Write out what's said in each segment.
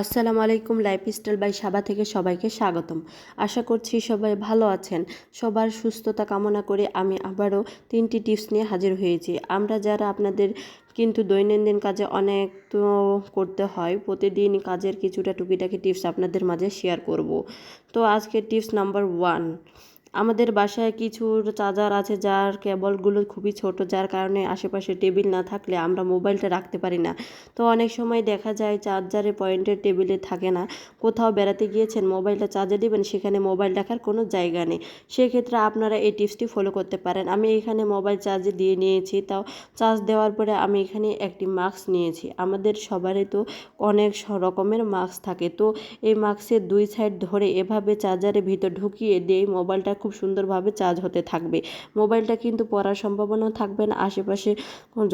আসসালামু আলাইকুম, lifestyle by সাবা থেকে সবাইকে স্বাগতম। আশা করছি সবাই ভালো আছেন। সবার সুস্থতা কামনা করে আমি আবারও তিনটি টিপস নিয়ে হাজির হয়েছি। আমরা যারা আপনাদের কিন্তু দৈনন্দিন কাজে অনেক তো করতে হয়, প্রতিদিন কাজের কিছুটা টুকিটাকি টিপস আপনাদের মাঝে শেয়ার করব। তো আজকের টিপস নাম্বার ওয়ান আমাদের বাসায় কিছু চার্জার আছে যার কেবলগুলো খুবই ছোট, যার কারণে আশেপাশে টেবিল না থাকলে আমরা মোবাইলটা রাখতে পারি না। তো অনেক সময় দেখা যায় চার্জারের পয়েন্টের টেবিলে থাকে না, কোথাও বেড়াতে গিয়েছেন, মোবাইলটা চার্জে দেবেন, সেখানে মোবাইল রাখার কোনো জায়গা নেই। সেক্ষেত্রে আপনারা এই টিপসটি ফলো করতে পারেন। আমি এখানে মোবাইল চার্জে দিয়ে নিয়েছি, তাও চার্জ দেওয়ার পরে আমি এখানে একটি মাস্ক নিয়েছি। আমাদের সবারই তো অনেক রকমের মাস্ক থাকে, তো এই মাস্কের দুই সাইড ধরে এভাবে চার্জারের ভিতর ঢুকিয়ে দিয়ে মোবাইলটা খুব সুন্দরভাবে চার্জ হতে থাকবে। মোবাইলটা কিন্তু পড়ার সম্ভাবনা থাকবে না। আশেপাশে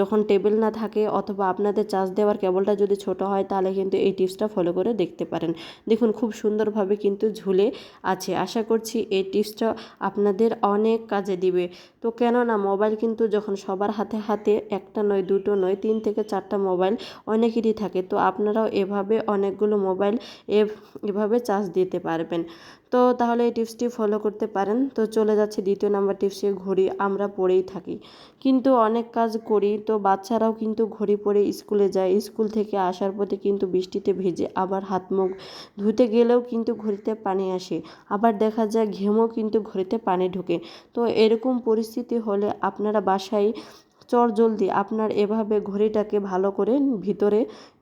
যখন টেবিল না থাকে অথবা আপনাদের চার্জ দেওয়ার কেবলটা যদি ছোট হয়, তাহলে কিন্তু এই টিপসটা ফলো করে দেখতে পারেন। দেখুন, খুব সুন্দরভাবে কিন্তু ঝুলে আছে। আশা করছি এই টিপসটা আপনাদের অনেক কাজে দিবে। তো কেননা মোবাইল কিন্তু যখন সবার হাতে হাতে, একটা নয়, দুটো নয়, তিন থেকে চারটা মোবাইল অনেকেরই থাকে। তো আপনারাও এভাবে অনেকগুলো মোবাইল এভাবে চার্জ দিতে পারবেন। তো তাহলে এই টিপসটি ফলো করতে পারেন। তো চলে যাচ্ছে দ্বিতীয় নাম্বার টিপসে ঘড়ি, আমরা পড়েই থাকি। কিন্তু অনেক কাজ করি, তো বাচ্চারাও কিন্তু ঘড়ি পরে স্কুলে যায়। স্কুল থেকে আসার পথে কিন্তু বৃষ্টিতে ভেজে আবার হাত মুখ ধুতে গেলেও কিন্তু ঘড়িতে পানি আসে। আবার দেখা যায় ঘেমও কিন্তু ঘড়িতে পানি ঢোকে। তো এরকম পরিস্থিতি হলে আপনারা বাসায় চর জলদি আপনার এভাবে ঘড়িটাকে ভালো করে ভিতরে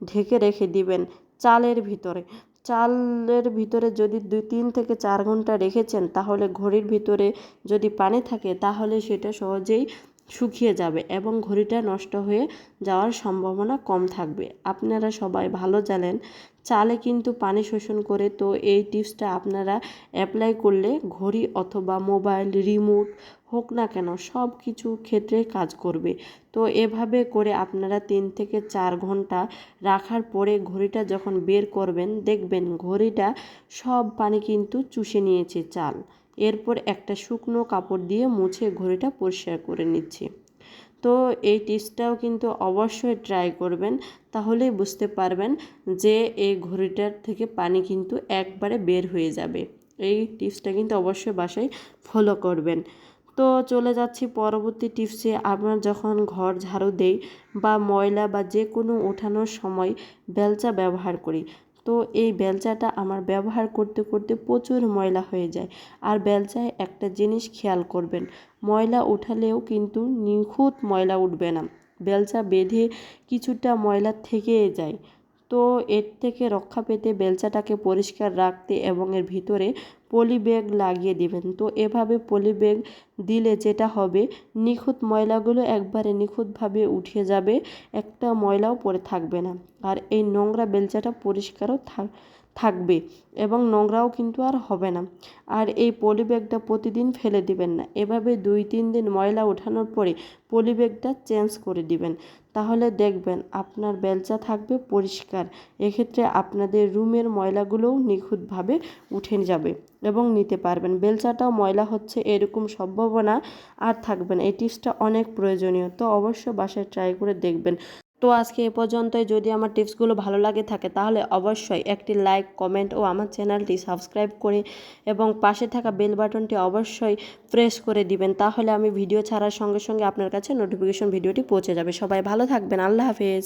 ঢেকে রেখে দিবেন, চালের ভিতরে। চালের ভিতরে যদি দুই, তিন থেকে চার ঘণ্টা রেখেছেন, তাহলে ঘড়ির ভিতরে যদি পানি থাকে, তাহলে সেটা সহজেই শুকিয়ে যাবে এবং ঘড়িটা নষ্ট হয়ে যাওয়ার সম্ভাবনা কম থাকবে। আপনারা সবাই ভালো জানেন, চালে কিন্তু পানি শোষণ করে তো এই টিপসটা আপনারা অ্যাপ্লাই করলে ঘড়ি অথবা মোবাইল রিমোট হোক না কেন সব কিছু ক্ষেত্রে কাজ করবে। তো এভাবে করে আপনারা তিন থেকে চার ঘণ্টা রাখার পরে ঘড়িটা যখন বের করবেন, দেখবেন ঘড়িটা সব পানি কিন্তু চুষে নিয়েছে চাল। এরপর একটা শুকনো কাপড় দিয়ে মুছে ঘড়িটা পরিষ্কার করে নিচ্ছি। তো এই টিপসটাও কিন্তু অবশ্যই ট্রাই করবেন, তাহলেই বুঝতে পারবেন যে এই ঘড়িটার থেকে পানি কিন্তু একবারে বের হয়ে যাবে। এই টিপসটা কিন্তু অবশ্যই বাসায় ফলো করবেন। তো চলে যাচ্ছি পরবর্তী টিপসে, আমরা যখন ঘর ঝাড়ু দেই বা ময়লা বা যে কোনো ওঠানোর সময় বেলচা ব্যবহার করি তো এই বেলচাটা আমার ব্যবহার করতে করতে প্রচুর ময়লা হয়ে যায়। আর বেলচায় একটা জিনিস খেয়াল করবেন, ময়লা উঠালেও কিন্তু নিখুঁত ময়লা উঠবে না। বেলচা বেঁধে কিছুটা ময়লা থেকে যায়। তো এর থেকে রক্ষা পেতে বেলচাটাকে পরিষ্কার রাখতে এবং এর ভিতরে পলি ব্যাগ লাগিয়ে দিবেন। তো এভাবে পলি ব্যাগ দিলে যেটা হবে, নিখুঁত ময়লাগুলো একবারে নিখুঁতভাবে উঠে যাবে, একটা ময়লাও পড়ে থাকবে না। আর এই নোংরা বেলচাটা পরিষ্কারও থাক থাকবে এবং নোংরাও কিন্তু আর হবে না। আর এই পলি ব্যাগটা প্রতিদিন ফেলে দিবেন না। এভাবে দুই, তিন দিন ময়লা ওঠানোর পরে পলি ব্যাগটা চেঞ্জ করে দিবেন। তাহলে দেখবেন আপনার বেলচা থাকবে পরিষ্কার। এক্ষেত্রে আপনাদের রুমের ময়লাগুলোও নিখুঁতভাবে উঠে যাবে। এবং নিতে পারবেন। বেলচাটাও ময়লা হচ্ছে এরকম সম্ভাবনা আর থাকবে না। এই টিপসটা অনেক প্রয়োজনীয়, তো অবশ্যই বাসায় ট্রাই করে দেখবেন। তো আজকে এ পর্যন্তই। যদি আমার টিপসগুলো ভালো লাগে থাকে তাহলে অবশ্যই একটি লাইক, কমেন্ট ও আমার চ্যানেলটি সাবস্ক্রাইব করে এবং পাশে থাকা বেল বাটনটি অবশ্যই প্রেস করে দিবেন। তাহলে আমি ভিডিও ছাড়ার সঙ্গে সঙ্গে আপনার কাছে নোটিফিকেশন ভিডিওটি পৌঁছে যাবে। সবাই ভালো থাকবেন। আল্লাহ হাফেজ।